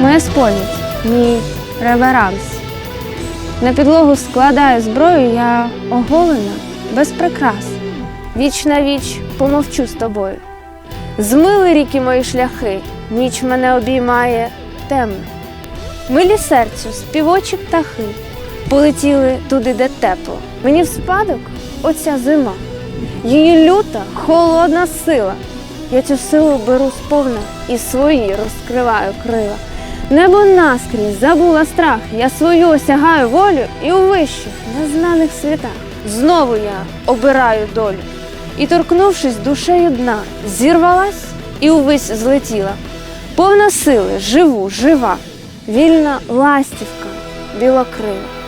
Моя сповідь, мій реверанс. На підлогу складаю зброю, я оголена, без прикрас. Віч на віч помовчу з тобою. Змили ріки мої шляхи, ніч мене обіймає темно. Милі серцю, співочі птахи, полетіли туди, де тепло. Мені в спадок оця зима, її люта, холодна сила. Я цю силу беру сповна і свої розкриваю крила. Небо наскрізь забула страх, я свою осягаю волю і у вищих, незнаних світах. Знову я обираю долю. І, торкнувшись душею дна, зірвалась і увесь злетіла. Повна сили, живу, жива, вільна ластівка, білокрила.